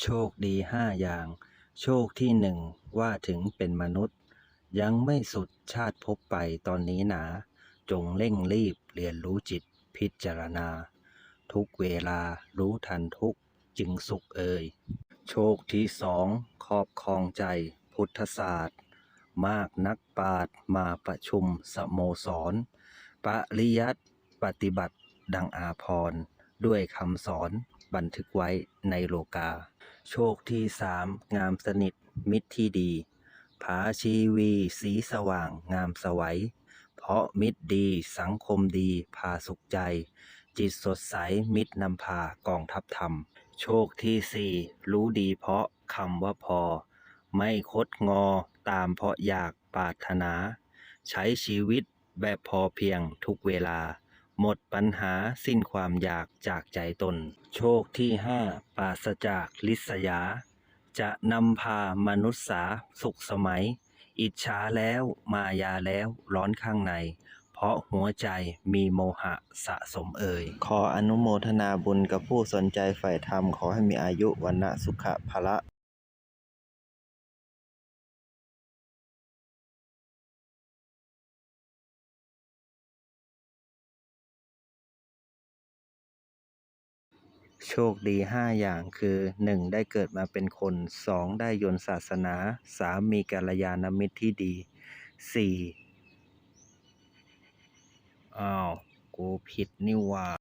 โชคดีห้าอย่าง โชคที่หนึ่งว่าถึงเป็นมนุษย์ ยังไม่สุดชาติพบไปตอนนี้หนา จงเร่งรีบเรียนรู้จิตพิจารณา ทุกเวลารู้ทันทุกจึงสุขเอ่ย โชคที่สองครอบครองใจพุทธศาสตร์ มากนักปราชญ์มาประชุมสโมสร ปริยัติปฏิบัติดังอาพรณ์ด้วยคำสอนบันทึกไว้ในโลกา โชคที่สามงามสนิทมิตรที่ดี ผาชีวีสีสว่างงามสวัย เพราะมิตรดีสังคมดีพาสุขใจ จิตสดใสมิตรนำพากองทัพธรรม โชคที่สี่รู้ดีเพราะคำว่าพอ ไม่คดงอตามเพราะอยากปรารถนา ใช้ชีวิตแบบพอเพียงทุกเวลา หมดปัญหาสิ้นความอยากจากใจตน โชคที่ห้าปราศจากลิษยา จะนำพามนุษย์สาสุขสมัย อิจฉาแล้วมายาแล้วร้อนข้างใน เพราะหัวใจมีโมหะสะสมเอ่ย ขออนุโมทนาบุญกับผู้สนใจใฝ่ธรรม ขอให้มีอายุวันนะสุขะพละ โชคดีห้าอย่างคือหนึ่งได้เกิดมาเป็นคนสองได้ยนศาสนาสามมีกัลยาณมิตรที่ดีสี่อ้าว กูผิดนี่ว่า